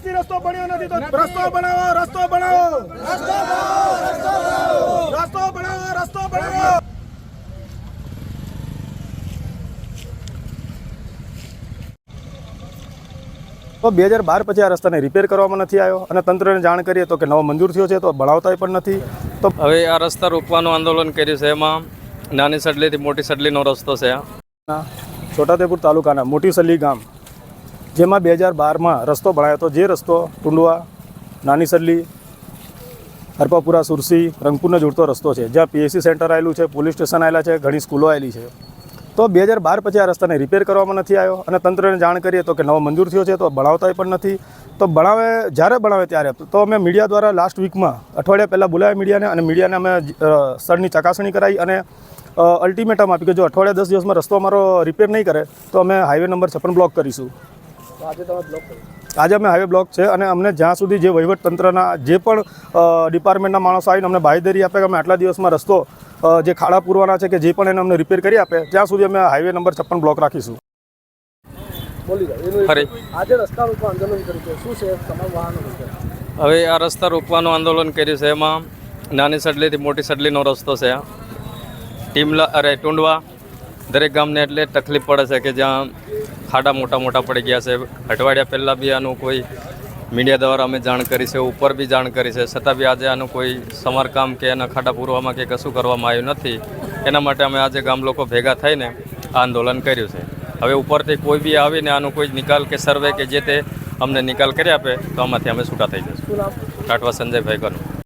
વર્ષથી રસ્તો બન્યો નથી તો રસ્તો બનાવો રસ્તો બનાવો. રસ્તો બનાવો રસ્તો બનાવો. તો બે હજાર બાર પછી આ રસ્તાને રિપેર કરવામાં નથી આવ્યો અને તંત્રને જાણ કરીએ તો કે નવો મંજૂર થયો છે તો ભણાવતા પણ નથી. તો હવે આ રસ્તા રોકવાનું આંદોલન કર્યું છે એમાં નાની સડલીથી મોટી સડલીનો રસ્તો છે છોટાદેપુર તાલુકાના મોટી સલી ગામ જેમાં બે હજાર બારમાં રસ્તો બનાવ્યો હતો. જે રસ્તો ટુંડવા નાની સલ્લી હરપાપુરા, સુરસી, રંગપુરને જોડતો રસ્તો છે. જ્યાં પીએસસી સેન્ટર આવેલું છે, પોલીસ સ્ટેશન આવેલા છે, ઘણી સ્કૂલો આવેલી છે. તો બે હજાર બાર પછી આ રસ્તાને રિપેર કરવામાં નથી આવ્યો અને તંત્રને જાણ કરીએ તો કે નવો મંજૂર થયો છે, તો ભણાવતા પણ નથી. તો ભણાવે, જ્યારે ભણાવે ત્યારે. તો અમે મીડિયા દ્વારા લાસ્ટ વીકમાં અઠવાડિયા પહેલાં બોલાવ્યા મીડિયાને અને મીડિયાને અમે સ્થળની ચકાસણી કરાવી અને અલ્ટિમેટમ આપી કે જો અઠવાડિયા દસ દિવસમાં રસ્તો અમારો રિપેર નહીં કરે, તો અમે હાઈવે નંબર છપ્પન બ્લોક કરીશું. આજે અમે હાઈવે બ્લોક છે અને અમને જ્યાં સુધી જે વહીવટ તંત્રના જે પણ ડિપાર્ટમેન્ટના માણસો આવીને અમને બાંયધરી આપે કે અમે આટલા દિવસમાં રસ્તો જે ખાડા પૂરવાના છે કે જે પણ એને અમને રિપેર કરી આપે ત્યાં સુધી અમે હાઈવે નંબર છપ્પન બ્લોક રાખીશું. આજે રસ્તા ઉપર આંદોલન કર્યું છે. શું છે? તમામ વાહનો હવે આ રસ્તા રોકવાનું આંદોલન કર્યું છે એમાં. નાની સડલીથી મોટી સડલીનો રસ્તો છે. ટીમલા અરે ટુંડવા. દરેક ગામને એટલે તકલીફ પડે છે કે જ્યાં ખાડા મોટા મોટા પડી ગયા છે. અઠવાડિયા પહેલાં બી આનું કોઈ મીડિયા દ્વારા અમે જાણ કરી છે ઉપર બી જાણ કરી છે. છતાં બી આજે આનું કોઈ સમારકામ કે એના ખાડા પૂરવામાં કે કશું કરવામાં આવ્યું નથી. એના માટે અમે આજે ગામ લોકો ભેગા થઈને આ આંદોલન કર્યું છે. હવે ઉપરથી કોઈ બી આવીને આનો કોઈ નિકાલ કે સર્વે કે જે તે અમને નિકાલ કરી આપે તો આમાંથી અમે છૂટા થઈ જઈશું કાટવા સંજયભાઈ કનું.